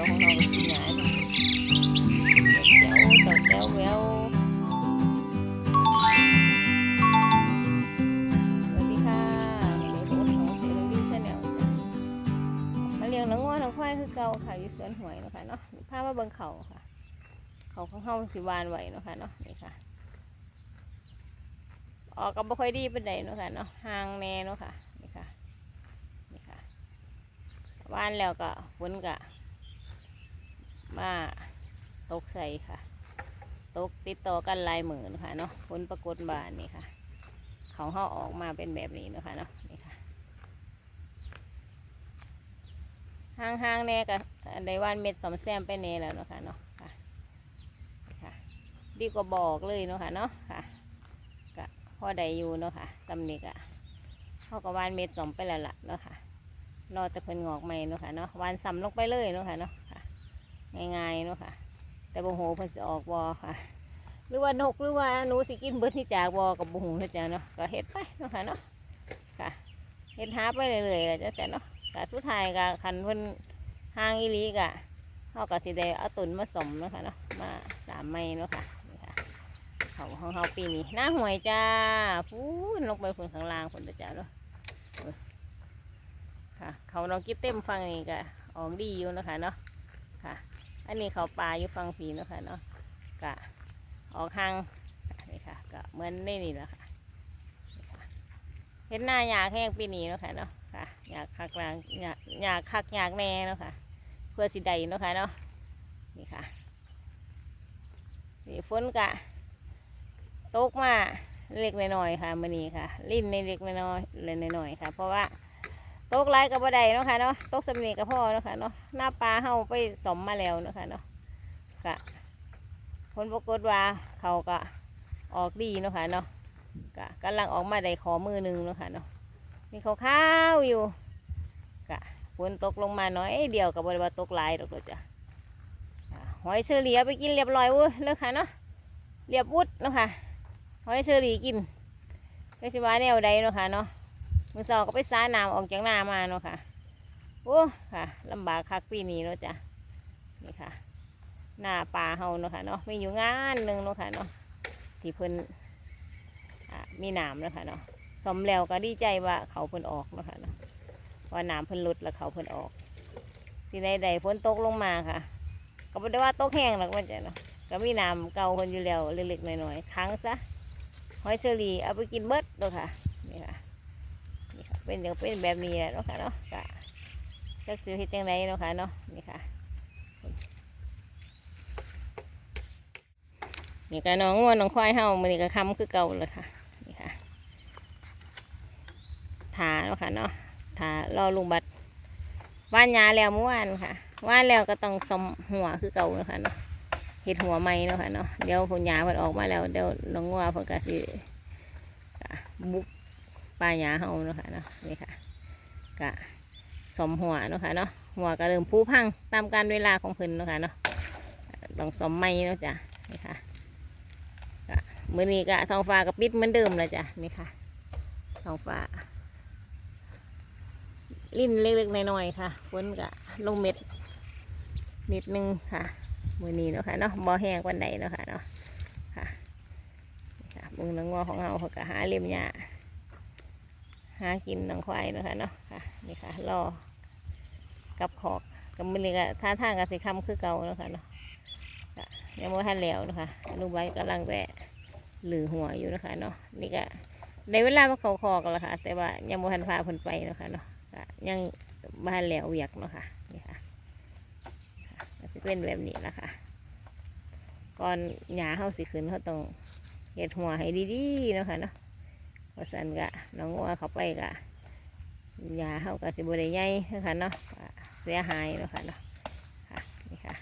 วของเรากินหยาเนาะเจ้าเจ้าเจ้าแววสวัสดีค่ะวันนี้ผมของเซเลบี้ชาแนลจ้ะมาเลี้ยงน้องงัวน้องควายคือเก่าค่ะอยู่สวนหวยนะคะเนาะพามาเบิ่งเขาค่ะ เขาของเฮาสิวานไหวนะคะเนาะนี่ค่ะ ออกก็บ่ค่อยดีเป็นไดเนาะค่ะเนาะห่างแน่เนาะค่ะนี่ค่ะนี่ค่ะวานแล้วก็ฝนก็ มาตกใส่ค่ะ ตกติดต่อกันลายหมื่นค่ะเนาะฝนปรากฏบานนี่ค่ะเขาเฮาออกมาเป็นแบบนี้นะคะเนาะนี่ค่ะห่างๆแน่ก็ได้วานเม็ดสอมแซมไปแน่แล้วนะคะเนาะค่ะค่ะ ดีกว่าบอกเลยเนาะค่ะเนาะค่ะพ่อใดอยู่เนาะค่ะสำเนีกอะเขาก็วานเม็ดสอมไปแล้วล่ะเนาะค่ะรอแต่เพิ่นงอกใหม่เนาะค่ะเนาะวานซำลงไปเลยเนาะค่ะเนาะ ง่ายๆเนาะค่ะ แต่บ่ฮู้เพิ่นสิออกบ่ค่ะ หรือว่านกหรือว่าหนูสิกินเบิดที่จากบ่กับบ่ฮู้เฮ็ดจังเนาะก็เฮ็ดไปเนาะค่ะเนาะค่ะเฮ็ดหาไปเรื่อยๆล่ะจ้ะแต่เนาะก็สุดท้ายก็คันเพิ่นห่างอีหลีก็เฮาก็สิได้เอาตุนมาสมเนาะค่ะเนาะมาสามไม้เนาะค่ะนี่ค่ะเขาของเขาปีนี้หน้าหวยจ้าพูนลงไปคนข้างล่างคนเด้อจ้าเนาะค่ะ เขาน้องกิ๊บเต็มฟังนี่ก็ออกดีอยู่นะคะเนาะค่ะ อันนี้เขาปลาอยู่ฟังผีเนาะค่ะเนาะกะออกห่างนี่ค่ะก็เหมือนนี่นี่แหละค่ะนี่ค่ะเห็นหน้าอยากแห้งปีนี้เนาะค่ะเนาะค่ะอยากคักอยากอยากอยากคักอยากแน่เนาะค่ะ เพื่อสิได้เนาะค่ะเนาะนี่ค่ะนี่ฝนกะตกมาเล็กน้อยๆค่ะมื่อนี้ค่ะ ลิ้นในเล็กน้อยๆเล็กน้อยๆค่ะ เพราะว่า ตกไรกับบ่ได้เนาะค่ะเนาะตกสำเนีกับพ่อเนาะค่ะเนาะหน้าปลาเฮาไปสมมาแล้วเนาะค่ะเนาะกะผลปรากฏว่าเขาก็ออกดีเนาะค่ะเนาะกะกำลังออกมาได้ขอมือหนึ่งเนาะค่ะเนาะมีขาวๆอยู่กะฝนตกลงมาน้อยเดียวกับบริวาตกหลายดอกเด้อจ้ะหอยเชอรี่เอาไปกินเรียบร้อยเว้ยเนาะค่ะเนาะเรียบวุฒเนาะค่ะหอยเชอรี่กินก็สิว่าแนวใดเนาะค่ะเนาะ มือสองก็ไปซ้าน้ำออกจากนามาเนาะค่ะโอ้ค่ะลำบากคักปีนี้เนาะจ้ะนี่ค่ะ หน้าป่าเฮาเนาะค่ะเนาะมีอยู่งานหนึ่งเนาะค่ะเนาะที่เพิ่นมีน้ำเนาะค่ะเนาะสมแล้วก็ดีใจว่าเขาเพิ่นออกเนาะค่ะเนาะว่าน้ำเพิ่นลดแล้วเขาเพิ่นออกที่ใดใดฝนตกลงมาค่ะ ก็บ่ได้ว่าตกแห้งหรอกมันจะเนาะก็มีน้ำเก่าคนอยู่แล้วเล็กๆหน้อยๆค้างซะหอยเชอรี่เอาไปกินเบิดเนาะค่ะนี่ค่ะนี่ค่ะ เป็นเดี๋ยวเป็นแบบนี้แหละเนาะค่ะเนาะกะจักซื้อเฮ็ดจังไดเนาะค่ะเนาะนี่ค่ะนี่ก็น้องงัวน้องควายเฮามันนี่ก็คำคือเก่าเลยค่ะนี่ค่ะถาเนาะค่ะเนาะถารอลุงบัดว่านยาแล้วเมื่อวานค่ะว่านแล้วก็ต้องสมหัวคือเก่าเนาะค่ะเนาะเห็ดหัวไม้เนาะค่ะเนาะเดี๋ยวผลหยาเพิ่นออกมาแล้วเดี๋ยวน้องงัวเพิ่นก็สิกะบุก ปลาหยาเฮาเนาะค่ะเนาะนี่ค่ะกะสมหัวเนาะค่ะเนาะหัวก็เริ่มผูพังตามการเวลาของเพิ่นเนาะค่ะเนาะต้องสมไม้เนาะจ้ะนี่ค่ะกะมื้อนี้ก็ท้องฟ้าก็ปิดเหมือนเดิมเลยจ้ะนี่ค่ะท้องฟ้าลิ้นเล็กๆน้อยๆค่ะฝนก็ลงเม็ดนิดนึงค่ะมือนี้เนาะค่ะเนาะบ่แห้งวันใดเนาะค่ะเนาะค่ะมึงนังงัวของเราเขาก็หาเลียมหญ้าากินนังควายนะคะเนาะค่ะนี่ค่ะรอกับขอกกับมือนี้ก็ท่าทางกับสิคำคือเก่านะคะเนาะยังไม่ทันแล้วนะคะลูกใบกำลังแวะหรือหัวอยู่นะคะเนาะนี่ก็ในเวลามาเขาคอกันล้วค่ะ แต่ว่ายังไม่ทันพาเพิ่นไปนะคะเนาะยังบ้านแล้วเวียกเนาะค่ะนี่ค่ะก็สิเป็นแบบนี้นะคะก่อนหญ้าเฮาสิขึ้นเขาต้องเห็ดหัวให้ดีๆนะคะเนาะ เพราสันกะน้องงัวเขาไปกะหญ้าเฮาก็สิบ่ได้ใหญ่เนาะค่ะเนาะเสียหายเนาะค่ะเนาะค่ะนี่ค่ะ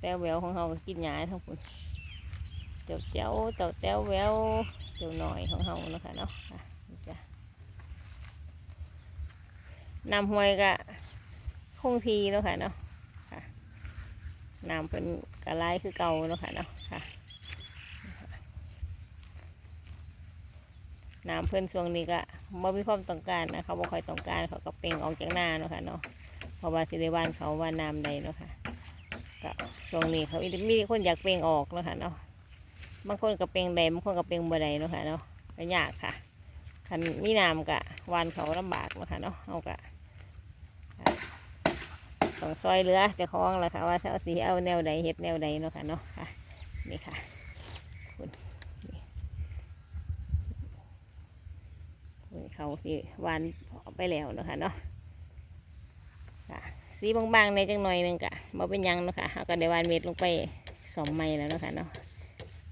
แต้วแววของเขาก็กินหญ้าทั้งปุ่นเจ้าเจ้าเจ้าแต้วแววเจ้าหน่อยของเฮาเนาะคะเนาะนี่จ้ะนำห้วยก็คงทีเนาะค่ะเนาะ น้ำเป็นกระไรคือเก่าเนาะค่ะเนาะค่ะน้ำเพิ่อนช่วงนี้ก็บ่มีความต้องการนะเขาบ่ค่อยต้องการเขาก็เป่งออกจากหน้าเนาะค่ะเนาะเพราะว่าสิได้ว่านเขาว่าน้ำใดเนาะค่ะก็ช่วงนี้เขามีคนอยากเป่งออกเนาะค่ะเนาะบางคนก็เป่งใดบางคนก็เป่งบ่ใดเนาะค่ะเนาะก็ยากค่ะคันมีน้ำก็วานเขาลำบากเนาะค่ะเนาะเอาก็ ต้องซอยเหลือจะคล้องแหละค่ะว่าจะเอาสีเอาแนวใดเฮ็ดแนวใดเนาะค่ะเนาะค่ะนี่ค่ะคุณเขาสิหวานไปแล้วเนาะคะเนาะค่ะสีบางๆในจังหน่อยนึงกะบ่เป็นยังเนาะค่ะเขาก็ได้วานเม็ดลงไปสองไม้แล้วเนาะค่ะเนาะ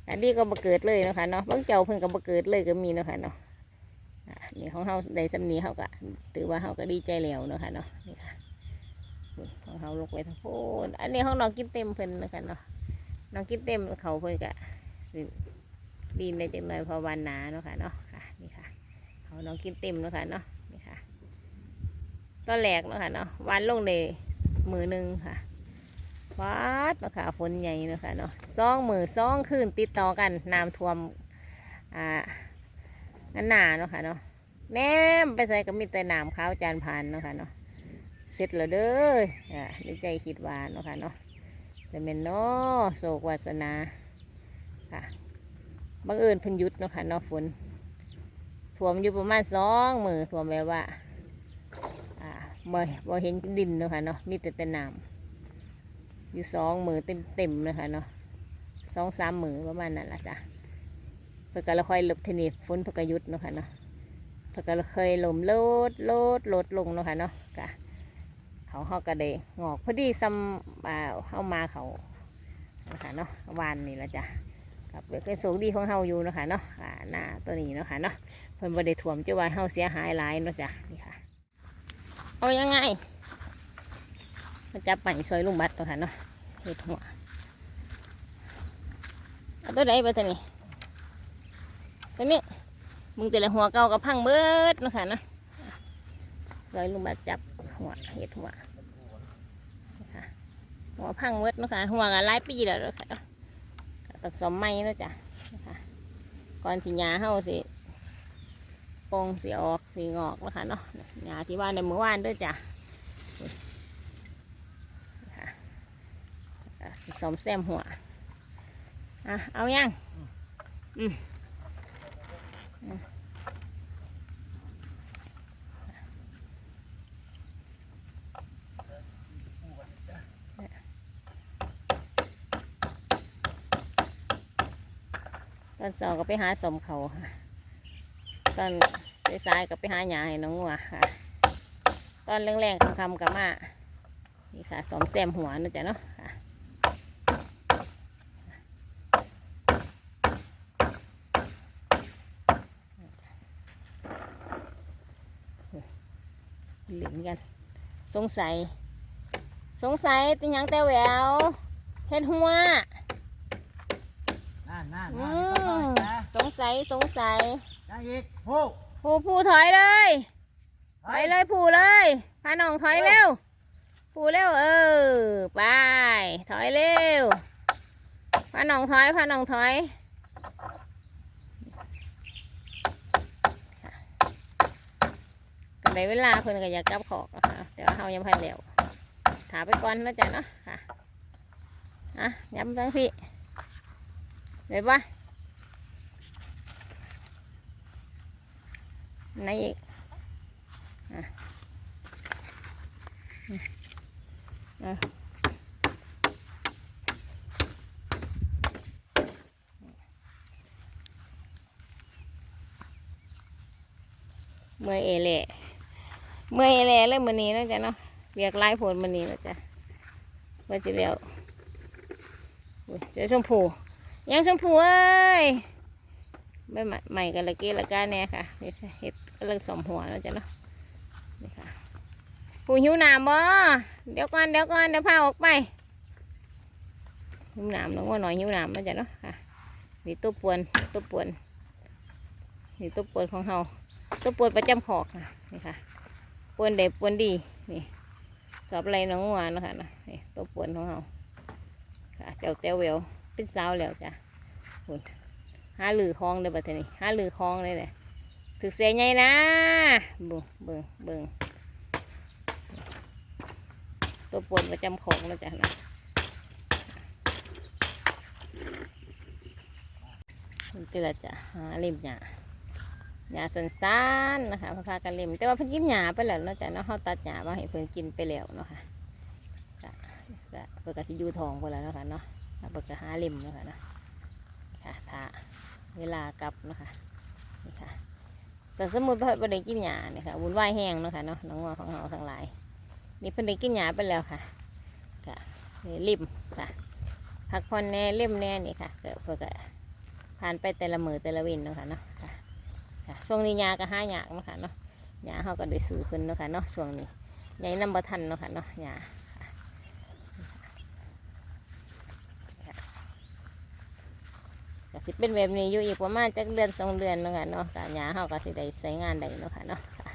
อันนี้ก็บ่เกิดเลยเนาะค่ะเนาะบางเจ้าเพิ่งก็บ่เกิดเลยก็มีเนาะค่ะเนาะนี่ของเฮาได้สำนีเฮาก็ถือว่าเฮาก็ดีใจแล้วเนาะค่ะเนาะนี่ค่ะ เฮาลงไปทั้งโพนอันนี้ของน้องกินเต็มเพิ่นนะคะเนาะน้องกินเต็มเขาเพิ่นก็สิดีในจังหน่อยพอวันหนาเนาะค่ะเนาะค่ะนี่ค่ะเขาน้องกินเต็มแล้วค่ะเนาะนี่ค่ะตอนแรกเนาะค่ะเนาะวันลงในมือหนึ่งค่ะวัดเนาะค่ะฝนใหญ่เนาะค่ะเนาะสองมือสองคืนติดต่อกันน้ำท่วมอ่านันหนาเนาะค่ะเนาะแนมไปใส่ก็มีแต่น้ำขาวจานผ่านเนาะค่ะเนาะ เสร็จแล้วเด้ออ่าในใจคิดว่าเนาะค่ะเนาะแต่เป็นเนาะโศกวาสนาค่ะบังเอิญพิ่นยุดเนาะค่ะเนาะฝนท่วมอยู่ประมาณสองมือท่วมแบบว่าอ่าบ่บ่เห็นดินเนาะค่ะเนาะมีแต่แต่น้ำอยู่สองมือเต็มเต็มเลยค่ะเนาะสองสามมือประมาณนั้นละจ้ะเพื่อก็เราค่อยหลบเทนิฝนเพื่อกยุดเนาะค่ะเนาะเพื่อก็เราเคยลมโลดโลดโลดลงเนาะค่ะเนาะกะ เขาเฮาก็ได้งอกพอดีซ้ำอ่าเฮามาเขานะคะเนาะวานนี่ละจ้ะกับเป็นโชคดีของเฮาอยู่นะคะเนาะอ่าหน้าตัวนี้เนาะค่ะเนาะเพิ่นบ่ได้ถ่วมจะว่าเฮาเสียหายหลายเนาะจ้ะนี่ค่ะ เอายังไงมาจับไปซอยลุงบัตรตัวค่ะเนาะเฮ็ดหัวเอาตัวใดไปตัวนี้ตัวนี้มึงแต่ละหัวเก่ากับพังเบิดเนาะค่ะเนาะซอยลุงบัตรจับ หัวเฮ็ดหัวหัวพังเบิดเนะค่ะหัวก็หลายปีแล้วเนะคะเนาะก็ต้องสมใหม่เนาะจ้ะนี่ค่ะก่อนสิหญ้าเฮาสิโปงสีออกสีงอกแล้วค่ะเนาะหญ้าที่ว่าในเมื่อวานด้วยจ้ะค่ะอะสิสมแซมหัวอะเอายังอืม อืมตอนสองก็ไปหาสมเขาค่ะ ตอนสายๆกับไปหาหยาให้น้องงัวค่ะ ตอนแรงๆคำๆกับมา นี่ค่ะสอมแซมหัวนะจ๊ะเนาะค่ะเหลืองกัน สงสัย สงสัยติหยังแต่แหววเฮ็ดหัวนั่นนั่นอืนั่นมนี่ก็ได้นะ สงสัยสงสัยยังอีกผู้ผู้ผู้ถอยเลยถอยเลยผูเลยพาน้องถอยเร็วผูเร็วเออไปถอยเร็วพาน้องถอยพาน้องถอยก็ได้เวลาเพิ่นก็อยากกลับขอกนะคะแต่ว่าเฮายังพันแล้วถาไปก่อนนะจ๊ะเนาะค่ะอะย้ำทั้งพี่เลยปะ ไหนอีกเมื่อเอเล่เมื่อเอเล่เลยมันนี้นะจ๊ะเนาะเรียกไล่ผลมันนี้นะจ๊ะว่าสิแล้วเจอชมพูยังชมพูเอ้ยไม่ใหม่ใหม่กันละกี้ละก้าแน่ค่ะเฮ็ดำลังสมหัวแล้วจ้ะเนาะนี่ค่ะปูหิวน้ำบ่เดี๋ยวก่อนเดี๋ยวก่อนเดี๋ยวพาออกไปหิวน้ำน้องว่าหน่อยหิวน้ำนะจ๊ะเนาะค่ะนี่ตัวปวนตัวปวนนี่ตัวปวนของเฮาตัวปวดประจำขอกนะนี่ค่ะปวนเด็ปวนดีนี่สอบอะไรน้องงัวเนาะคะนะนี่ตัวปวนของเราค่ะเจ้าเต้วเวลเป็นสาวแล้วจ้ะหุ่นหาลือคลองเลยบัดนี้หาลือคลองเลยแหละ ถึกเสียใหญ่นะเบิ่งเบิ่งเบิ่งตัวปวดประจำของแล้วจ้ะนะมันเตือจ้ะหาเล่มหญ้าหญ้าสันๆนะคะเพิ่นพากันเล่มแต่ว่าเพิ่นกินหญ้าไปแล้วนะจ้ะเนาะเฮาตัดหญ้ามาให้เพิ่นกินไปแล้วเนาะค่ะจ้ะก็เพิ่นก็สิอยู่ทองเพิ่นแล้วเนาะค่ะเนาะเพิ่นก็หาเล่มเนาะค่ะเนาะค่ะถ้าเวลากลับเนาะค่ะนี่ค่ะ แต่สมมติว่าเพิ่นได้กินหญ้าเนี่ยค่ะวุ่นวายแห้งเนาะค่ะเนาะน้องงัวของเราทั้งหลาย นี่เพิ่นได้กินหญ้าไปแล้วค่ะค่ะนี่ริมค่ะพักผ่อนแน่เล่มแน่นี่ค่ะเก็เพื่อก็ผ่านไปแต่ละมือแต่ละวินเนาะค่ะเนาะค่ะค่ะช่วงนี้หญ้าก็หาหยากเนาะค่ะเนาะหญ้าเขาก็ได้ซื้อขึ้นเนาะค่ะเนาะช่วงนี้ใหญ่น้ำบ่ทันเนาะค่ะเนาะหญ้าก็ สิเป็นแบบนี้อยู่อีกประมาณจักเดือนสองเดือนเนาะค่ะเนาะกหญ้าเขาก็สิได้ใช้งานได้เนาะค่ะเนาะค่ะ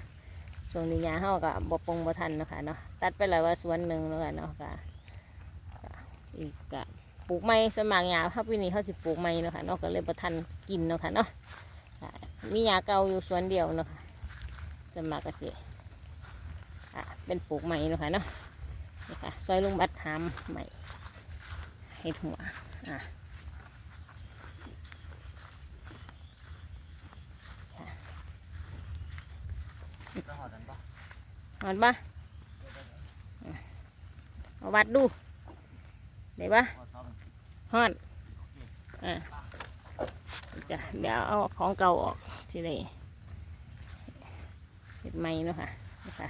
ช่วงนี้ยาเฮาก็บ่ปงบ่ทันเนาะค่ะเนาะตัดไปแล้วว่าสวนหนึ่งเนาะค่ะเนาะก็อีกก็ปลูกไม้ส่วนมากยาเฮาปีนี้เฮาสิปลูกไม้เนาะค่ะเนาะก็เลยบ่ทันกินเนาะค่ะเนาะค่ะมียาเก่าอยู่สวนเดียวเนาะค่ะส่วนมากก็สิอะเป็นปลูกไม้เนาะค่ะเนาะนี่ค่ะซอยลุงบัดหามไม้ให้หัวอะหอดกันปะ หอนปะเอาวัดดูได้ปะหอดเขาเป็นอนอะจะเดี๋ยวเอาของเก่าออกสิได้เห็ดใหม่เนาะค่ะนะคะ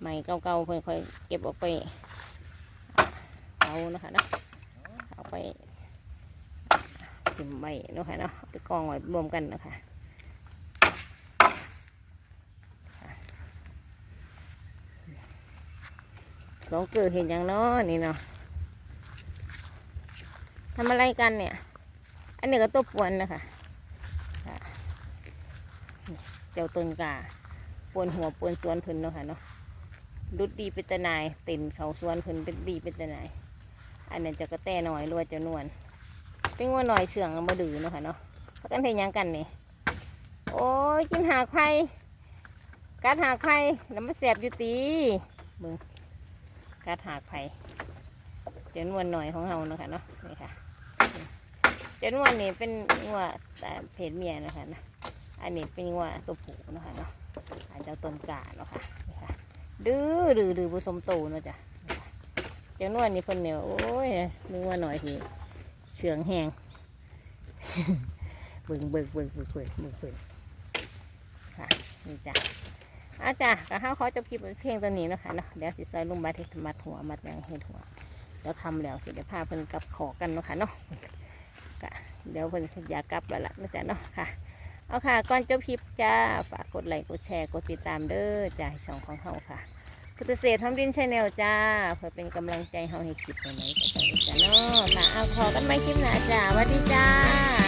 ใหม่เก่าๆเค่อยเก็บออกไปเอาเนาะค่ะเนาะเอาไปถิ่มใบเนาะค่ะเนาะไปกองไว้รวมกันเนาะคะ สองเกิดเห็นอย่างนาะนี่เนาะทำอะไรกันเนี่ย อันนี้ก็ตัวปวนนะคะเจ้าต้นกาปวนหัวปวนสวนพิ่นเนาะค่ะเนาะดุดดีเป็นตะนายเต็นเขาสวนพิ่นเป็นดีเป็นตะนาย อันนี้จะก็แตหน่อยรัวาจะนวลติ้งว่าหน่อยเสื่องมาดื้อเนาะค่ะเนาะพักกันเพียงกันนี่โอ้ยกินหากไผ่กัดหากไผ่แล้วมันแสบอยู่ตีเบิ่ง กัดหากไผ่เจ้านวลหน่อยของเรานะคะเนาะนี่ค่ะเจ้านวลนี่เป็นงัวแต่เพศเมียนะคะนะอันนี้เป็นงัวตัวผู้นะคะเนาะอันเจ้าต้นกาเนาะค่ะนี่ค่ะดื้อดื้อดื้อผสมโตเนาะจ้ะเจ้านวลนี่เพิ่นเนี่ยโอ้ยนึกว่าหน่อยทีเชืองแหงเบิ่งเบิ่งเบิ่งเบิ่งเบิ่งเบิ่งเบิ่งค่ะนี่จ้ะ อาจ้ะก็ห้าขอจบคลิปเพียงตัวนี้นะคะเนาะเดี๋ยวสิซอยลุงบาเทมัดหัวมัดหยังเห็ดหัวเดี๋ยวทำแล้วสิเดี๋ยวพาเพิ่นกลับขอกันเนาะค่ะเนาะก็เดี๋ยวเพิ่นสิอยากกลับแล้วล่ะนะจ๊ะเนาะค่ะเอาค่ะก่อนจบคลิปจ้าฝากกดไลค์กดแชร์กดติดตามเด้อจ้าให้ช่องของเฮาค่ะเกษตรทำดินชาแนลจ้า เพื่อเป็นกำลังใจเฮาให้คลิปใหม่ๆต่อไปจ้าเนาะค่ะเอาขอกันใหม่คลิปหน้าจ้าสวัสดีจ้า